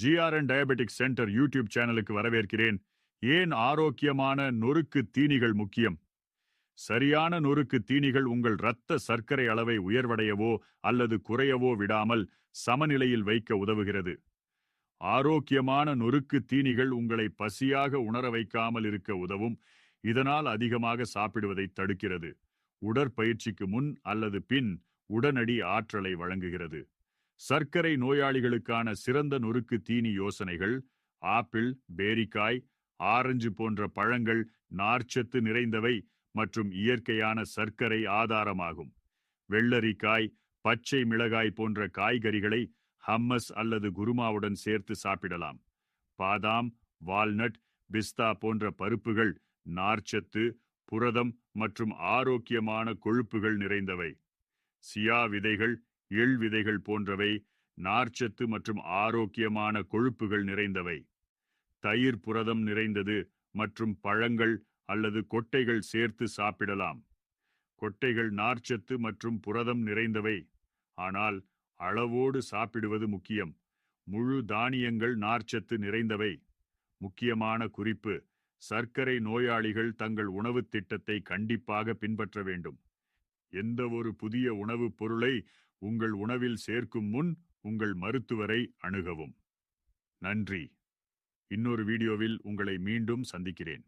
GRN diabetic centre YouTube சேனலுக்கு வரவேற்கிறேன். ஏன் ஆரோக்கியமான நொறுக்கு தீனிகள் முக்கியம்? சரியான நொறுக்கு தீனிகள் உங்கள் இரத்த சர்க்கரை அளவை உயர்வடையவோ அல்லது குறையவோ விடாமல் சமநிலையில் வைக்க உதவுகிறது. ஆரோக்கியமான நொறுக்கு தீனிகள் உங்களை பசியாக உணர வைக்காமல் இருக்க உதவும். இதனால் அதிகமாக சாப்பிடுவதை தடுக்கிறது. உடற்பயிற்சிக்கு முன் அல்லது பின் உடனடி ஆற்றலை வழங்குகிறது. சர்க்கரை நோயாளிகளுக்கான சிறந்த நொறுக்கு தீனி யோசனைகள் ஆப்பிள் பேரிக்காய் ஆரஞ்சு போன்ற பழங்கள் நார்ச்சத்து நிறைந்தவை மற்றும் இயற்கையான சர்க்கரை ஆதாரமாகும். வெள்ளரிக்காய் பச்சை மிளகாய் போன்ற காய்கறிகளை ஹம்மஸ் அல்லது குருமாவுடன் சேர்த்து சாப்பிடலாம். பாதாம் வால்நட் பிஸ்தா போன்ற பருப்புகள் நார்ச்சத்து புரதம் மற்றும் ஆரோக்கியமான கொழுப்புகள் நிறைந்தவை. சியா விதைகள் எள் விதைகள் போன்றவை நார்ச்சத்து மற்றும் ஆரோக்கியமான கொழுப்புகள் நிறைந்தவை. தயிர் புரதம் நிறைந்தது மற்றும் பழங்கள் அல்லது கொட்டைகள் சேர்த்து சாப்பிடலாம். கொட்டைகள் நார்ச்சத்து மற்றும் புரதம் நிறைந்தவை. ஆனால் அளவோடு சாப்பிடுவது முக்கியம். முழு தானியங்கள் நார்ச்சத்து நிறைந்தவை. முக்கியமான குறிப்பு சர்க்கரை நோயாளிகள் தங்கள் உணவுத் திட்டத்தை கண்டிப்பாக பின்பற்ற வேண்டும். எந்த ஒரு புதிய உணவுப் பொருளை உங்கள் உணவில் சேர்க்கும் முன் உங்கள் மருத்துவரை அணுகவும். நன்றி. இன்னொரு வீடியோவில் உங்களை மீண்டும் சந்திக்கிறேன்.